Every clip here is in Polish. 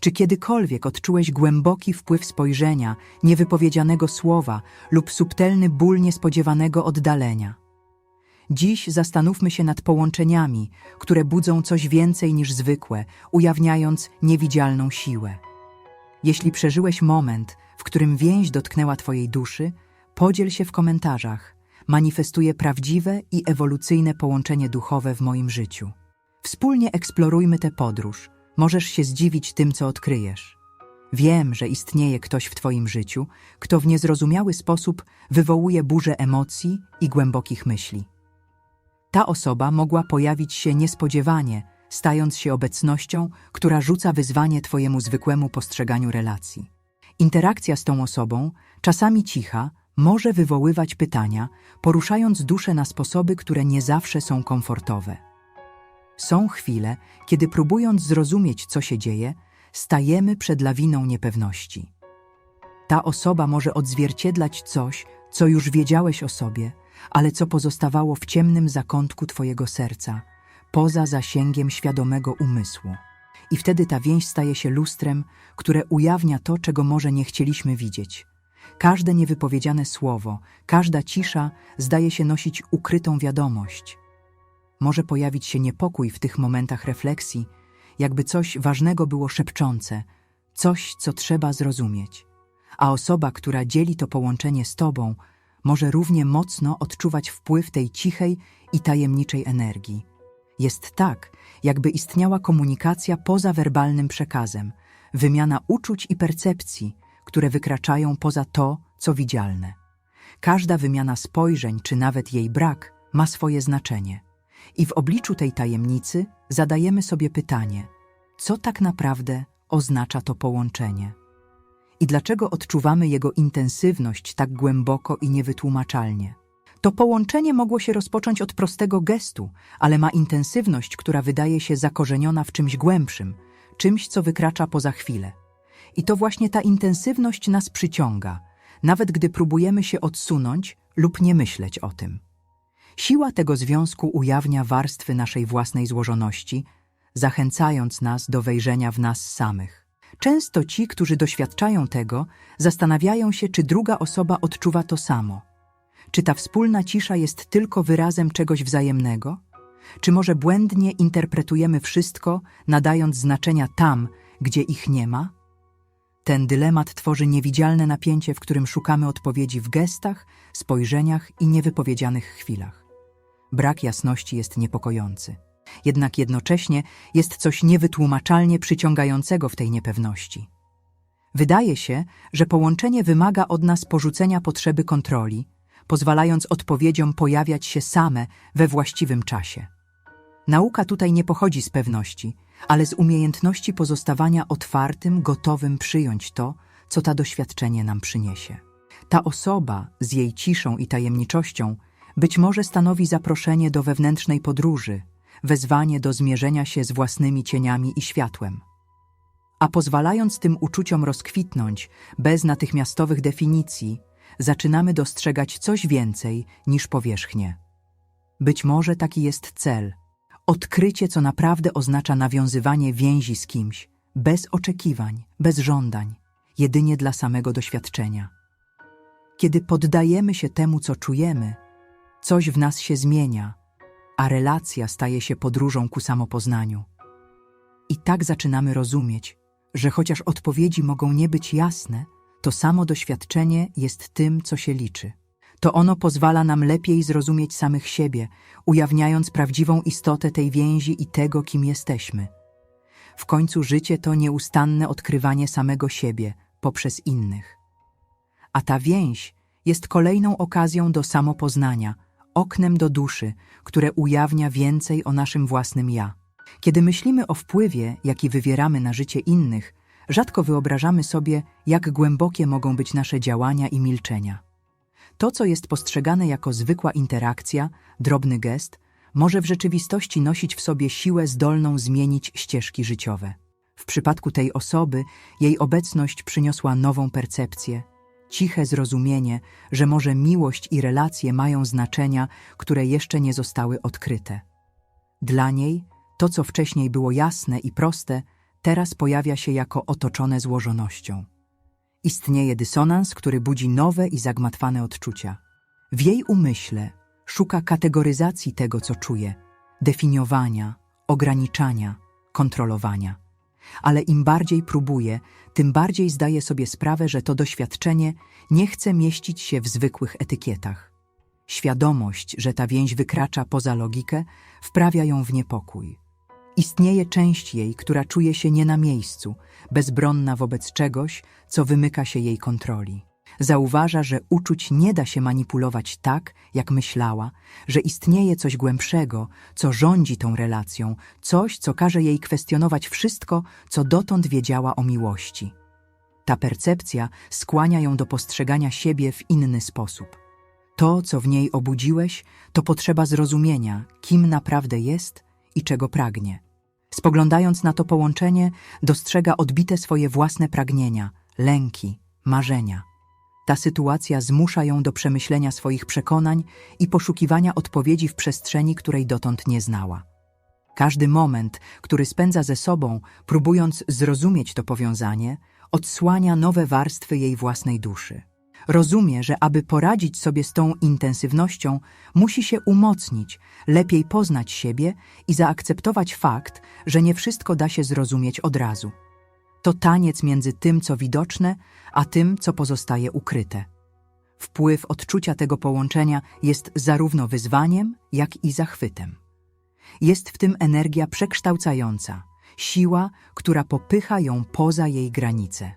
Czy kiedykolwiek odczułeś głęboki wpływ spojrzenia, niewypowiedzianego słowa lub subtelny ból niespodziewanego oddalenia? Dziś zastanówmy się nad połączeniami, które budzą coś więcej niż zwykłe, ujawniając niewidzialną siłę. Jeśli przeżyłeś moment, w którym więź dotknęła Twojej duszy, podziel się w komentarzach. Manifestuje prawdziwe i ewolucyjne połączenie duchowe w moim życiu. Wspólnie eksplorujmy tę podróż. Możesz się zdziwić tym, co odkryjesz. Wiem, że istnieje ktoś w Twoim życiu, kto w niezrozumiały sposób wywołuje burzę emocji i głębokich myśli. Ta osoba mogła pojawić się niespodziewanie, stając się obecnością, która rzuca wyzwanie Twojemu zwykłemu postrzeganiu relacji. Interakcja z tą osobą, czasami cicha, może wywoływać pytania, poruszając duszę na sposoby, które nie zawsze są komfortowe. Są chwile, kiedy próbując zrozumieć, co się dzieje, stajemy przed lawiną niepewności. Ta osoba może odzwierciedlać coś, co już wiedziałeś o sobie, ale co pozostawało w ciemnym zakątku Twojego serca, poza zasięgiem świadomego umysłu. I wtedy ta więź staje się lustrem, które ujawnia to, czego może nie chcieliśmy widzieć. Każde niewypowiedziane słowo, każda cisza zdaje się nosić ukrytą wiadomość. Może pojawić się niepokój w tych momentach refleksji, jakby coś ważnego było szepczące, coś, co trzeba zrozumieć. A osoba, która dzieli to połączenie z Tobą, może równie mocno odczuwać wpływ tej cichej i tajemniczej energii. Jest tak, jakby istniała komunikacja poza werbalnym przekazem, wymiana uczuć i percepcji, które wykraczają poza to, co widzialne. Każda wymiana spojrzeń, czy nawet jej brak, ma swoje znaczenie. I w obliczu tej tajemnicy zadajemy sobie pytanie: co tak naprawdę oznacza to połączenie? I dlaczego odczuwamy jego intensywność tak głęboko i niewytłumaczalnie? To połączenie mogło się rozpocząć od prostego gestu, ale ma intensywność, która wydaje się zakorzeniona w czymś głębszym, czymś, co wykracza poza chwilę. I to właśnie ta intensywność nas przyciąga, nawet gdy próbujemy się odsunąć lub nie myśleć o tym. Siła tego związku ujawnia warstwy naszej własnej złożoności, zachęcając nas do wejrzenia w nas samych. Często ci, którzy doświadczają tego, zastanawiają się, czy druga osoba odczuwa to samo. Czy ta wspólna cisza jest tylko wyrazem czegoś wzajemnego? Czy może błędnie interpretujemy wszystko, nadając znaczenia tam, gdzie ich nie ma? Ten dylemat tworzy niewidzialne napięcie, w którym szukamy odpowiedzi w gestach, spojrzeniach i niewypowiedzianych chwilach. Brak jasności jest niepokojący. Jednak jednocześnie jest coś niewytłumaczalnie przyciągającego w tej niepewności. Wydaje się, że połączenie wymaga od nas porzucenia potrzeby kontroli, pozwalając odpowiedziom pojawiać się same we właściwym czasie. Nauka tutaj nie pochodzi z pewności, ale z umiejętności pozostawania otwartym, gotowym przyjąć to, co ta doświadczenie nam przyniesie. Ta osoba z jej ciszą i tajemniczością być może stanowi zaproszenie do wewnętrznej podróży, wezwanie do zmierzenia się z własnymi cieniami i światłem. A pozwalając tym uczuciom rozkwitnąć bez natychmiastowych definicji, zaczynamy dostrzegać coś więcej niż powierzchnię. Być może taki jest cel odkrycie, co naprawdę oznacza nawiązywanie więzi z kimś, bez oczekiwań, bez żądań, jedynie dla samego doświadczenia. Kiedy poddajemy się temu, co czujemy, coś w nas się zmienia, a relacja staje się podróżą ku samopoznaniu. I tak zaczynamy rozumieć, że chociaż odpowiedzi mogą nie być jasne, to samo doświadczenie jest tym, co się liczy. To ono pozwala nam lepiej zrozumieć samych siebie, ujawniając prawdziwą istotę tej więzi i tego, kim jesteśmy. W końcu życie to nieustanne odkrywanie samego siebie poprzez innych. A ta więź jest kolejną okazją do samopoznania, oknem do duszy, które ujawnia więcej o naszym własnym ja. Kiedy myślimy o wpływie, jaki wywieramy na życie innych, rzadko wyobrażamy sobie, jak głębokie mogą być nasze działania i milczenia. To, co jest postrzegane jako zwykła interakcja, drobny gest, może w rzeczywistości nosić w sobie siłę zdolną zmienić ścieżki życiowe. W przypadku tej osoby jej obecność przyniosła nową percepcję, ciche zrozumienie, że może miłość i relacje mają znaczenia, które jeszcze nie zostały odkryte. Dla niej to, co wcześniej było jasne i proste, teraz pojawia się jako otoczone złożonością. Istnieje dysonans, który budzi nowe i zagmatwane odczucia. W jej umyśle szuka kategoryzacji tego, co czuje, definiowania, ograniczania, kontrolowania. Ale im bardziej próbuje, tym bardziej zdaje sobie sprawę, że to doświadczenie nie chce mieścić się w zwykłych etykietach. Świadomość, że ta więź wykracza poza logikę, wprawia ją w niepokój. Istnieje część jej, która czuje się nie na miejscu, bezbronna wobec czegoś, co wymyka się jej kontroli. Zauważa, że uczuć nie da się manipulować tak, jak myślała, że istnieje coś głębszego, co rządzi tą relacją, coś, co każe jej kwestionować wszystko, co dotąd wiedziała o miłości. Ta percepcja skłania ją do postrzegania siebie w inny sposób. To, co w niej obudziłeś, to potrzeba zrozumienia, kim naprawdę jest i czego pragnie. Spoglądając na to połączenie, dostrzega odbite swoje własne pragnienia, lęki, marzenia. Ta sytuacja zmusza ją do przemyślenia swoich przekonań i poszukiwania odpowiedzi w przestrzeni, której dotąd nie znała. Każdy moment, który spędza ze sobą, próbując zrozumieć to powiązanie, odsłania nowe warstwy jej własnej duszy. Rozumie, że aby poradzić sobie z tą intensywnością, musi się umocnić, lepiej poznać siebie i zaakceptować fakt, że nie wszystko da się zrozumieć od razu. To taniec między tym, co widoczne, a tym, co pozostaje ukryte. Wpływ odczucia tego połączenia jest zarówno wyzwaniem, jak i zachwytem. Jest w tym energia przekształcająca, siła, która popycha ją poza jej granice.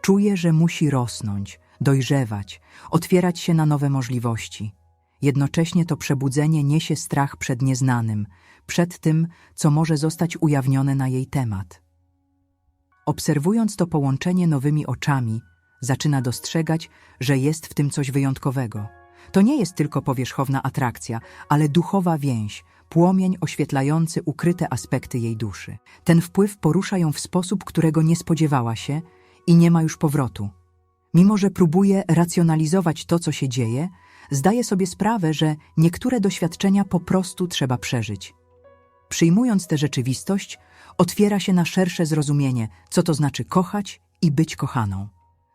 Czuje, że musi rosnąć, dojrzewać, otwierać się na nowe możliwości. Jednocześnie to przebudzenie niesie strach przed nieznanym, przed tym, co może zostać ujawnione na jej temat. Obserwując to połączenie nowymi oczami, zaczyna dostrzegać, że jest w tym coś wyjątkowego. To nie jest tylko powierzchowna atrakcja, ale duchowa więź, płomień oświetlający ukryte aspekty jej duszy. Ten wpływ porusza ją w sposób, którego nie spodziewała się i nie ma już powrotu. Mimo, że próbuje racjonalizować to, co się dzieje, zdaje sobie sprawę, że niektóre doświadczenia po prostu trzeba przeżyć. Przyjmując tę rzeczywistość, otwiera się na szersze zrozumienie, co to znaczy kochać i być kochaną.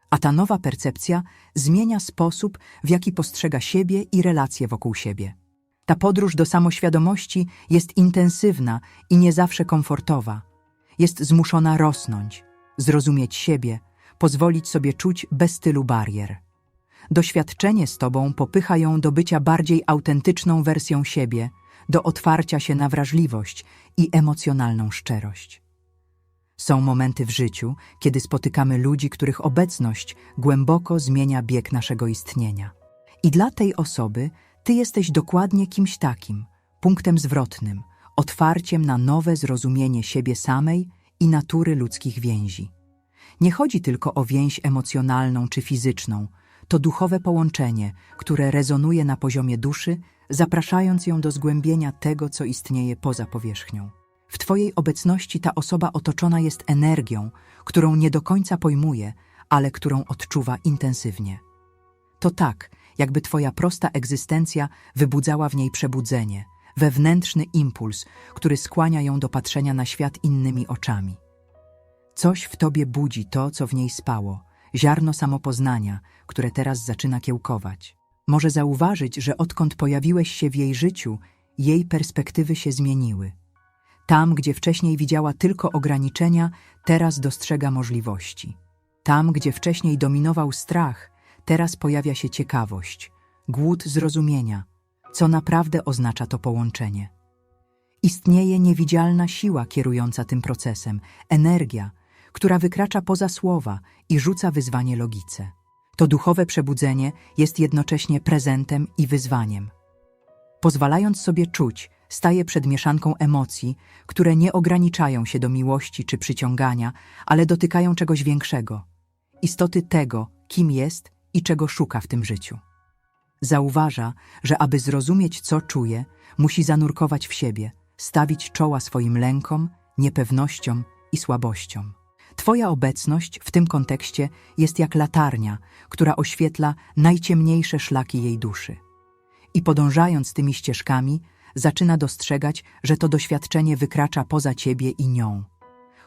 A ta nowa percepcja zmienia sposób, w jaki postrzega siebie i relacje wokół siebie. Ta podróż do samoświadomości jest intensywna i nie zawsze komfortowa. Jest zmuszona rosnąć, zrozumieć siebie, pozwolić sobie czuć bez tylu barier. Doświadczenie z tobą popycha ją do bycia bardziej autentyczną wersją siebie, do otwarcia się na wrażliwość i emocjonalną szczerość. Są momenty w życiu, kiedy spotykamy ludzi, których obecność głęboko zmienia bieg naszego istnienia. I dla tej osoby ty jesteś dokładnie kimś takim, punktem zwrotnym, otwarciem na nowe zrozumienie siebie samej i natury ludzkich więzi. Nie chodzi tylko o więź emocjonalną czy fizyczną, to duchowe połączenie, które rezonuje na poziomie duszy, zapraszając ją do zgłębienia tego, co istnieje poza powierzchnią. W Twojej obecności ta osoba otoczona jest energią, którą nie do końca pojmuje, ale którą odczuwa intensywnie. To tak, jakby Twoja prosta egzystencja wybudzała w niej przebudzenie, wewnętrzny impuls, który skłania ją do patrzenia na świat innymi oczami. Coś w Tobie budzi to, co w niej spało, ziarno samopoznania, które teraz zaczyna kiełkować. Może zauważyć, że odkąd pojawiłeś się w jej życiu, jej perspektywy się zmieniły. Tam, gdzie wcześniej widziała tylko ograniczenia, teraz dostrzega możliwości. Tam, gdzie wcześniej dominował strach, teraz pojawia się ciekawość, głód zrozumienia, co naprawdę oznacza to połączenie. Istnieje niewidzialna siła kierująca tym procesem, energia, która wykracza poza słowa i rzuca wyzwanie logice. To duchowe przebudzenie jest jednocześnie prezentem i wyzwaniem. Pozwalając sobie czuć, staje przed mieszanką emocji, które nie ograniczają się do miłości czy przyciągania, ale dotykają czegoś większego istoty tego, kim jest i czego szuka w tym życiu. Zauważa, że aby zrozumieć, co czuje, musi zanurkować w siebie, stawić czoła swoim lękom, niepewnościom i słabościom. Twoja obecność w tym kontekście jest jak latarnia, która oświetla najciemniejsze szlaki jej duszy. I podążając tymi ścieżkami, zaczyna dostrzegać, że to doświadczenie wykracza poza ciebie i nią.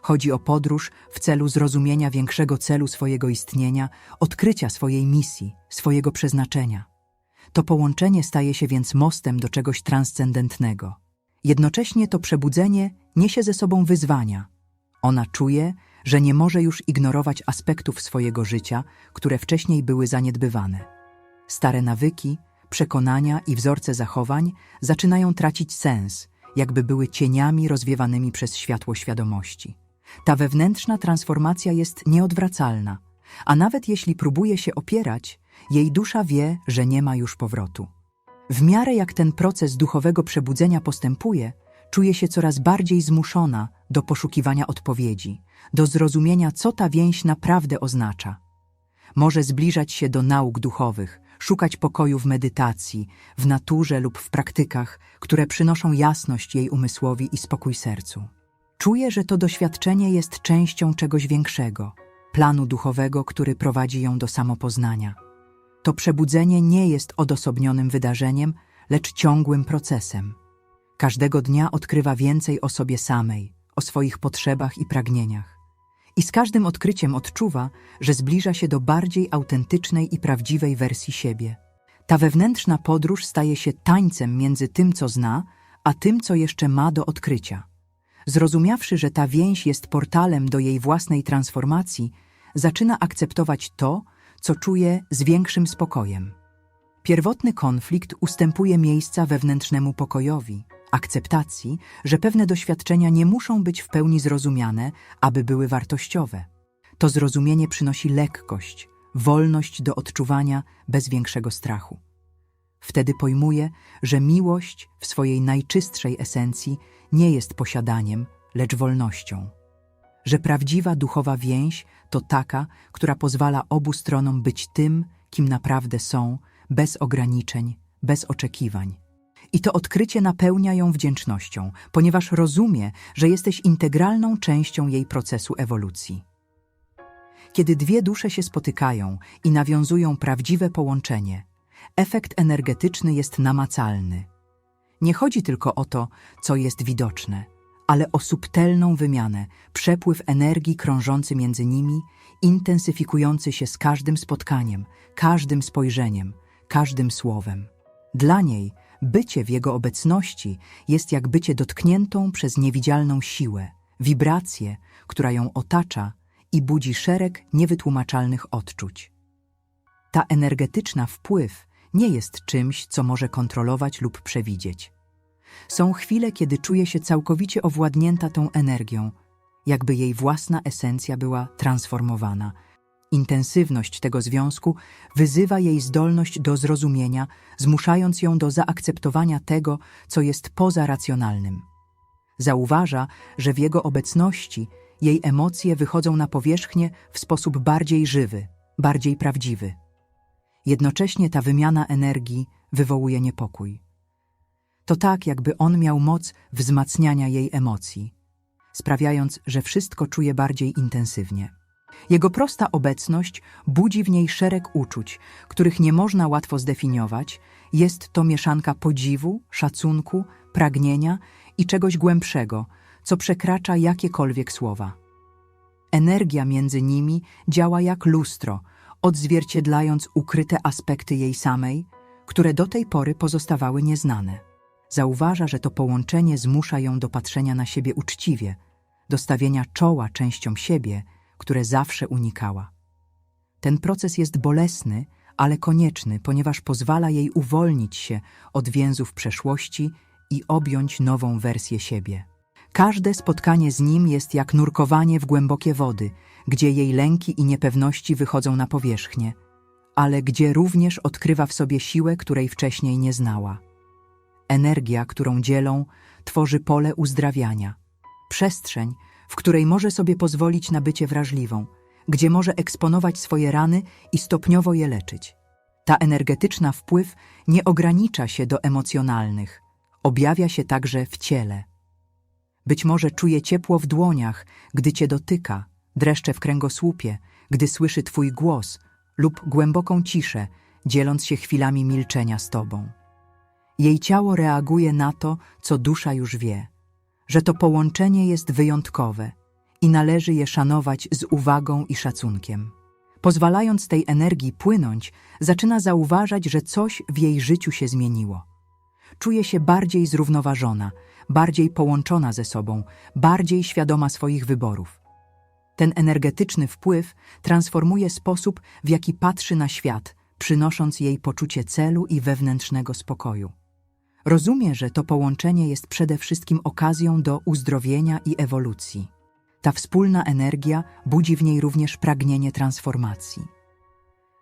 Chodzi o podróż w celu zrozumienia większego celu swojego istnienia, odkrycia swojej misji, swojego przeznaczenia. To połączenie staje się więc mostem do czegoś transcendentnego. Jednocześnie to przebudzenie niesie ze sobą wyzwania. Ona czuje, że nie może już ignorować aspektów swojego życia, które wcześniej były zaniedbywane. Stare nawyki, przekonania i wzorce zachowań zaczynają tracić sens, jakby były cieniami rozwiewanymi przez światło świadomości. Ta wewnętrzna transformacja jest nieodwracalna, a nawet jeśli próbuje się opierać, jej dusza wie, że nie ma już powrotu. W miarę jak ten proces duchowego przebudzenia postępuje, czuje się coraz bardziej zmuszona do poszukiwania odpowiedzi, do zrozumienia, co ta więź naprawdę oznacza. Może zbliżać się do nauk duchowych, szukać pokoju w medytacji, w naturze lub w praktykach, które przynoszą jasność jej umysłowi i spokój sercu. Czuje, że to doświadczenie jest częścią czegoś większego, planu duchowego, który prowadzi ją do samopoznania. To przebudzenie nie jest odosobnionym wydarzeniem, lecz ciągłym procesem. Każdego dnia odkrywa więcej o sobie samej, o swoich potrzebach i pragnieniach. I z każdym odkryciem odczuwa, że zbliża się do bardziej autentycznej i prawdziwej wersji siebie. Ta wewnętrzna podróż staje się tańcem między tym, co zna, a tym, co jeszcze ma do odkrycia. Zrozumiawszy, że ta więź jest portalem do jej własnej transformacji, zaczyna akceptować to, co czuje z większym spokojem. Pierwotny konflikt ustępuje miejsca wewnętrznemu pokojowi, akceptacji, że pewne doświadczenia nie muszą być w pełni zrozumiane, aby były wartościowe. To zrozumienie przynosi lekkość, wolność do odczuwania bez większego strachu. Wtedy pojmuje, że miłość w swojej najczystszej esencji nie jest posiadaniem, lecz wolnością. Że prawdziwa duchowa więź to taka, która pozwala obu stronom być tym, kim naprawdę są, bez ograniczeń, bez oczekiwań. I to odkrycie napełnia ją wdzięcznością, ponieważ rozumie, że jesteś integralną częścią jej procesu ewolucji. Kiedy dwie dusze się spotykają i nawiązują prawdziwe połączenie, efekt energetyczny jest namacalny. Nie chodzi tylko o to, co jest widoczne, ale o subtelną wymianę, przepływ energii krążący między nimi, intensyfikujący się z każdym spotkaniem, każdym spojrzeniem, każdym słowem. Dla niej bycie w jego obecności jest jak bycie dotkniętą przez niewidzialną siłę, wibrację, która ją otacza i budzi szereg niewytłumaczalnych odczuć. Ta energetyczna wpływ nie jest czymś, co może kontrolować lub przewidzieć. Są chwile, kiedy czuje się całkowicie owładnięta tą energią, jakby jej własna esencja była transformowana. Intensywność tego związku wyzywa jej zdolność do zrozumienia, zmuszając ją do zaakceptowania tego, co jest poza racjonalnym. Zauważa, że w jego obecności jej emocje wychodzą na powierzchnię w sposób bardziej żywy, bardziej prawdziwy. Jednocześnie ta wymiana energii wywołuje niepokój. To tak, jakby on miał moc wzmacniania jej emocji, sprawiając, że wszystko czuje bardziej intensywnie. Jego prosta obecność budzi w niej szereg uczuć, których nie można łatwo zdefiniować. Jest to mieszanka podziwu, szacunku, pragnienia i czegoś głębszego, co przekracza jakiekolwiek słowa. Energia między nimi działa jak lustro, odzwierciedlając ukryte aspekty jej samej, które do tej pory pozostawały nieznane. Zauważa, że to połączenie zmusza ją do patrzenia na siebie uczciwie, do stawienia czoła częściom siebie, które zawsze unikała. Ten proces jest bolesny, ale konieczny, ponieważ pozwala jej uwolnić się od więzów przeszłości i objąć nową wersję siebie. Każde spotkanie z nim jest jak nurkowanie w głębokie wody, gdzie jej lęki i niepewności wychodzą na powierzchnię, ale gdzie również odkrywa w sobie siłę, której wcześniej nie znała. Energia, którą dzielą, tworzy pole uzdrawiania, przestrzeń, w której może sobie pozwolić na bycie wrażliwą, gdzie może eksponować swoje rany i stopniowo je leczyć. Ta energetyczna wpływ nie ogranicza się do emocjonalnych, objawia się także w ciele. Być może czuje ciepło w dłoniach, gdy cię dotyka, dreszcze w kręgosłupie, gdy słyszy twój głos lub głęboką ciszę, dzieląc się chwilami milczenia z tobą. Jej ciało reaguje na to, co dusza już wie, że to połączenie jest wyjątkowe i należy je szanować z uwagą i szacunkiem. Pozwalając tej energii płynąć, zaczyna zauważać, że coś w jej życiu się zmieniło. Czuje się bardziej zrównoważona, bardziej połączona ze sobą, bardziej świadoma swoich wyborów. Ten energetyczny wpływ transformuje sposób, w jaki patrzy na świat, przynosząc jej poczucie celu i wewnętrznego spokoju. Rozumie, że to połączenie jest przede wszystkim okazją do uzdrowienia i ewolucji. Ta wspólna energia budzi w niej również pragnienie transformacji.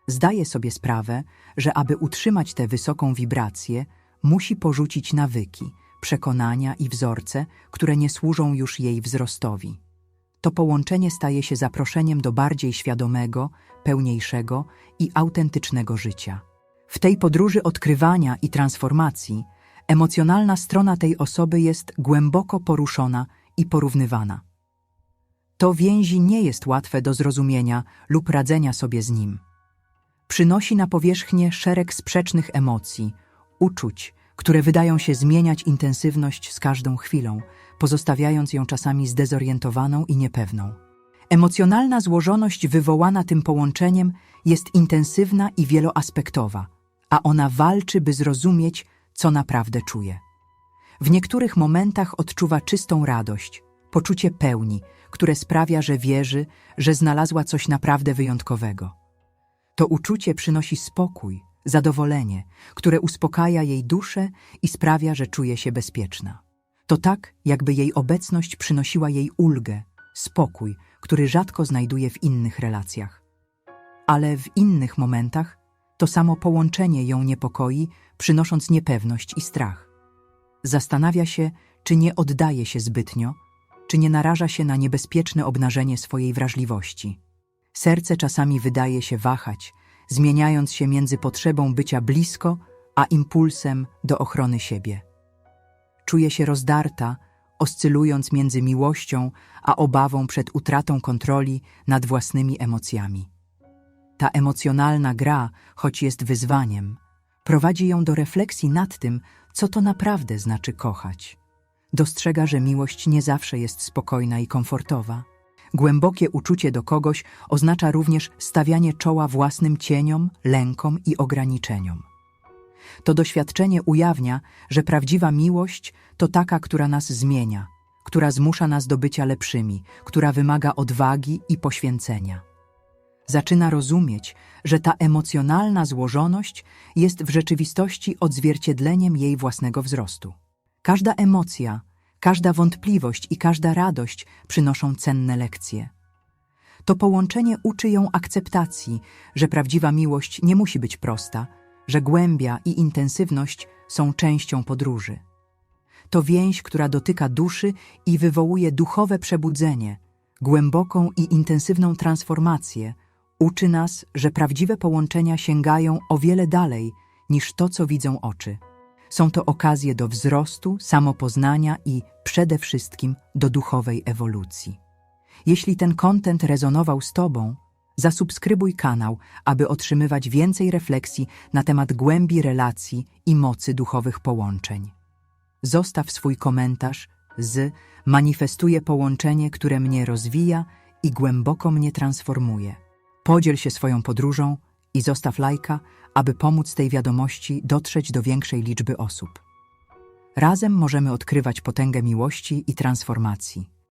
Zdaje sobie sprawę, że aby utrzymać tę wysoką wibrację, musi porzucić nawyki, przekonania i wzorce, które nie służą już jej wzrostowi. To połączenie staje się zaproszeniem do bardziej świadomego, pełniejszego i autentycznego życia. W tej podróży odkrywania i transformacji emocjonalna strona tej osoby jest głęboko poruszona i porównywana. To więzi nie jest łatwe do zrozumienia lub radzenia sobie z nim. Przynosi na powierzchnię szereg sprzecznych emocji, uczuć, które wydają się zmieniać intensywność z każdą chwilą, pozostawiając ją czasami zdezorientowaną i niepewną. Emocjonalna złożoność wywołana tym połączeniem jest intensywna i wieloaspektowa, a ona walczy, by zrozumieć, co naprawdę czuje. W niektórych momentach odczuwa czystą radość, poczucie pełni, które sprawia, że wierzy, że znalazła coś naprawdę wyjątkowego. To uczucie przynosi spokój, zadowolenie, które uspokaja jej duszę i sprawia, że czuje się bezpieczna. To tak, jakby jej obecność przynosiła jej ulgę, spokój, który rzadko znajduje w innych relacjach. Ale w innych momentach to samo połączenie ją niepokoi, przynosząc niepewność i strach. Zastanawia się, czy nie oddaje się zbytnio, czy nie naraża się na niebezpieczne obnażenie swojej wrażliwości. Serce czasami wydaje się wahać, zmieniając się między potrzebą bycia blisko, a impulsem do ochrony siebie. Czuje się rozdarta, oscylując między miłością a obawą przed utratą kontroli nad własnymi emocjami. Ta emocjonalna gra, choć jest wyzwaniem, prowadzi ją do refleksji nad tym, co to naprawdę znaczy kochać. Dostrzega, że miłość nie zawsze jest spokojna i komfortowa. Głębokie uczucie do kogoś oznacza również stawianie czoła własnym cieniom, lękom i ograniczeniom. To doświadczenie ujawnia, że prawdziwa miłość to taka, która nas zmienia, która zmusza nas do bycia lepszymi, która wymaga odwagi i poświęcenia. Zaczyna rozumieć, że ta emocjonalna złożoność jest w rzeczywistości odzwierciedleniem jej własnego wzrostu. Każda emocja, każda wątpliwość i każda radość przynoszą cenne lekcje. To połączenie uczy ją akceptacji, że prawdziwa miłość nie musi być prosta, że głębia i intensywność są częścią podróży. To więź, która dotyka duszy i wywołuje duchowe przebudzenie, głęboką i intensywną transformację, uczy nas, że prawdziwe połączenia sięgają o wiele dalej niż to, co widzą oczy. Są to okazje do wzrostu, samopoznania i przede wszystkim do duchowej ewolucji. Jeśli ten kontent rezonował z Tobą, zasubskrybuj kanał, aby otrzymywać więcej refleksji na temat głębi relacji i mocy duchowych połączeń. Zostaw swój komentarz z manifestuje połączenie, które mnie rozwija i głęboko mnie transformuje. Podziel się swoją podróżą i zostaw lajka, aby pomóc tej wiadomości dotrzeć do większej liczby osób. Razem możemy odkrywać potęgę miłości i transformacji.